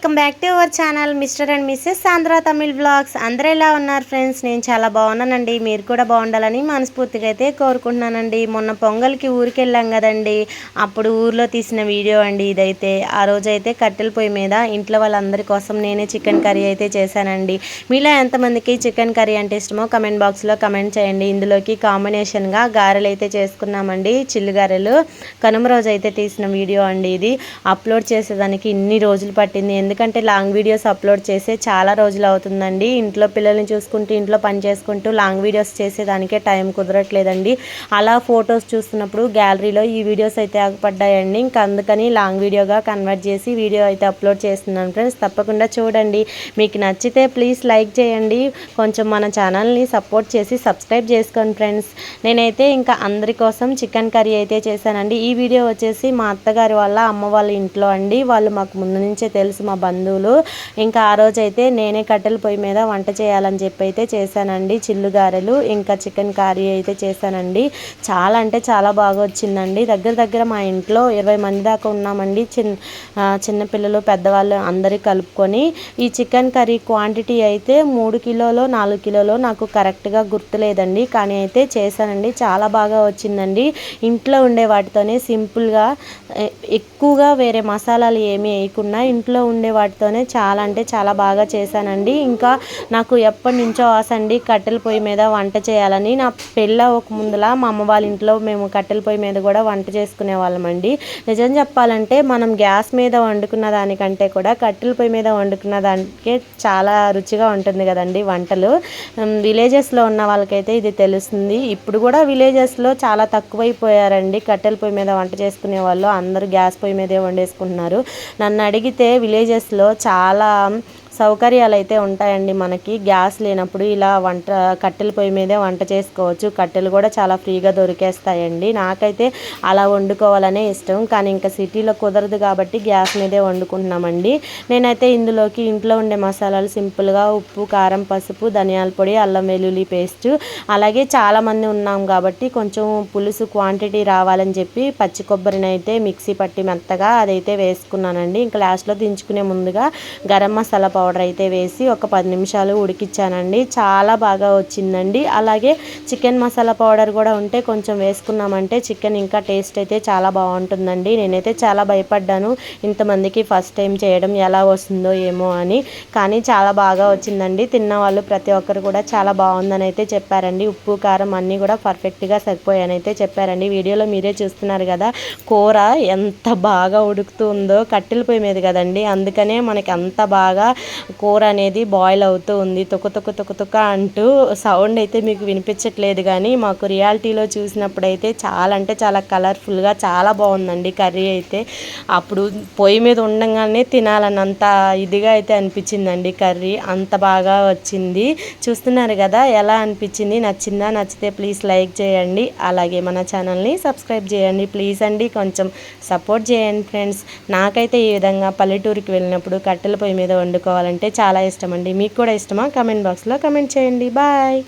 Welcome back to our channel Mr and Mrs Andhra Tamil blogs అందరూ ఎలా ఉన్నారు friends? నేను చాలా బాగున్నానండి. మీరు కూడా బాగుండాలని మనస్ఫూర్తిగా అయితే కోరుకుంటున్నానండి. మొన్న పొంగల్కి ఊరికి వెళ్ళాం కదండి. అప్పుడు ఊర్లో తీసిన వీడియో అండి ఇదైతే. ఆ రోజైతే కట్టెల పొయ్యి మీద ఇంట్లో వాళ్ళందరి కోసం నేనే చికెన్ కర్రీ అయితే చేశానండి. మీలో ఎంతమందికి చికెన్ కర్రీ అంటే ఇష్టమో కమెంట్ బాక్స్లో కమెంట్ చేయండి. ఇందులోకి కాంబినేషన్గా గారెలు అయితే చేసుకున్నామండి. చిల్లు గారెలు. కనుమ రోజు అయితే తీసిన వీడియో అండి ఇది. అప్లోడ్ చేసేదానికి ఇన్ని రోజులు పట్టింది. ఎందుకంటే లాంగ్ వీడియోస్ అప్లోడ్ చేసే చాలా రోజులు అవుతుందండి. ఇంట్లో పిల్లల్ని చూసుకుంటూ ఇంట్లో పని చేసుకుంటూ లాంగ్ వీడియోస్ చేసేదానికే టైం కుదరట్లేదండి. అలా ఫొటోస్ చూస్తున్నప్పుడు గ్యాలరీలో ఈ వీడియోస్ అయితే ఆగపడ్డాయండి. ఇంకా అందుకని లాంగ్ వీడియోగా కన్వర్ట్ చేసి వీడియో అయితే అప్లోడ్ చేస్తున్నాను ఫ్రెండ్స్. తప్పకుండా చూడండి. మీకు నచ్చితే ప్లీజ్ లైక్ చేయండి. కొంచెం మన ఛానల్ని సపోర్ట్ చేసి సబ్స్క్రైబ్ చేసుకోండి ఫ్రెండ్స్. నేనైతే ఇంకా అందరి కోసం చికెన్ కర్రీ అయితే చేశానండి. ఈ వీడియో వచ్చేసి మా అత్తగారి వాళ్ళ అమ్మ వాళ్ళ ఇంట్లో అండి. వాళ్ళు మాకు ముందు నుంచే తెలుసు మా బంధువులు. ఇంకా ఆ రోజు అయితే నేనే కట్టెల పొయ్యి మీద వంట చేయాలని చెప్పి అయితే చేశానండి. చిల్లు గారెలు ఇంకా చికెన్ కర్రీ అయితే చేశానండి. చాలా అంటే చాలా బాగా వచ్చిందండి దగ్గర దగ్గర మా ఇంట్లో ఇరవై మంది దాకా ఉన్నామండి. చిన్న చిన్నపిల్లలు పెద్దవాళ్ళు అందరూ కలుపుకొని. ఈ చికెన్ కర్రీ క్వాంటిటీ అయితే మూడు కిలోలో నాలుగు కిలోలో నాకు కరెక్ట్గా గుర్తులేదండి. కానీ అయితే చేశానండి. చాలా బాగా వచ్చిందండి. ఇంట్లో ఉండే వాటితోనే సింపుల్గా ఎక్కువగా వేరే మసాలాలు ఏమీ వేయకుండా ఇంట్లో ఉండే వాటితోనే చాలా అంటే చాలా బాగా చేశానండి. ఇంకా నాకు ఎప్పటి నుంచో ఆశ అండి కట్టెల పొయ్యి మీద వంట చేయాలని. నా పెళ్ళ ఒక ముందులా మా అమ్మ వాళ్ళ ఇంట్లో మేము కట్టెల పొయ్యి మీద కూడా వంట చేసుకునే వాళ్ళమండి నిజం చెప్పాలంటే మనం గ్యాస్ మీద వండుకున్న దానికంటే కూడా కట్టెల పొయ్యి మీద వండుకున్న దానికే చాలా రుచిగా ఉంటుంది కదండి వంటలు. విలేజెస్లో ఉన్న వాళ్ళకైతే ఇది తెలుస్తుంది. ఇప్పుడు కూడా విలేజెస్లో చాలా తక్కువైపోయారండి కట్టెల పొయ్యి మీద వంట చేసుకునే వాళ్ళు. అందరూ గ్యాస్ పొయ్యి మీదే వండేసుకుంటున్నారు. నన్ను అడిగితే విలేజ్ విలేజెస్లో చాలా సౌకర్యాలు అయితే ఉంటాయండి మనకి. గ్యాస్ లేనప్పుడు ఇలా వంట కట్టెల పొయ్యి మీదే వంట చేసుకోవచ్చు. కట్టెలు కూడా చాలా ఫ్రీగా దొరికేస్తాయండి. నాకైతే అలా వండుకోవాలనే ఇష్టం. కానీ ఇంకా సిటీలో కుదరదు కాబట్టి గ్యాస్ మీదే వండుకుంటున్నామండి. నేనైతే ఇందులోకి ఇంట్లో ఉండే మసాలాలు సింపుల్గా ఉప్పు కారం పసుపు ధనియాల పొడి అల్లం వెల్లుల్లి పేస్ట్ అలాగే చాలామంది ఉన్నాం కాబట్టి కొంచెం పులుసు క్వాంటిటీ రావాలని చెప్పి పచ్చి కొబ్బరిని అయితే మిక్సీ పట్టి మెత్తగా అదైతే వేసుకున్నానండి. ఇంకా లాస్ట్లో దించుకునే ముందుగా గరం మసాలా పౌడర్ పౌడర్ అయితే వేసి ఒక పది నిమిషాలు ఉడికిచ్చానండి. చాలా బాగా వచ్చిందండి. అలాగే చికెన్ మసాలా పౌడర్ కూడా ఉంటే కొంచెం వేసుకున్నామంటే చికెన్ ఇంకా టేస్ట్ అయితే చాలా బాగుంటుందండి. నేనైతే చాలా భయపడ్డాను. ఇంతమందికి ఫస్ట్ టైం చేయడం ఎలా వస్తుందో ఏమో అని. కానీ చాలా బాగా వచ్చిందండి. తిన్న వాళ్ళు ప్రతి ఒక్కరు కూడా చాలా బాగుందని అయితే చెప్పారండి. ఉప్పు కారం అన్నీ కూడా పర్ఫెక్ట్గా సరిపోయాయని అయితే చెప్పారండి. వీడియోలో మీరే చూస్తున్నారు కదా కూర ఎంత బాగా ఉడుకుతుందో కట్టెల పొయ్యి మీద కదండి. అందుకనే మనకి అంత బాగా కూర అనేది బాయిల్ అవుతూ ఉంది. తుక తొక్క తొక్క తొక్క అంటూ సౌండ్ అయితే మీకు వినిపించట్లేదు కానీ మాకు రియాలిటీలో చూసినప్పుడైతే చాలా అంటే చాలా కలర్ఫుల్గా చాలా బాగుందండి కర్రీ అయితే. అప్పుడు పొయ్యి మీద ఉండగానే తినాలన్నంత ఇదిగా అయితే అనిపించిందండి కర్రీ. అంత బాగా వచ్చింది. చూస్తున్నారు కదా ఎలా అనిపించింది? నచ్చిందా? నచ్చితే ప్లీజ్ లైక్ చేయండి. అలాగే మన ఛానల్ని సబ్స్క్రైబ్ చేయండి. ప్లీజ్ అండి కొంచెం సపోర్ట్ చేయండి ఫ్రెండ్స్ నాకైతే ఈ విధంగా పల్లెటూరుకి వెళ్ళినప్పుడు కట్టెల పొయ్యి మీద అంటే చాలా ఇష్టం అండి మీకు కూడా ఇష్టమా? కమెంట్ బాక్స్లో కమెంట్ చేయండి. బాయ్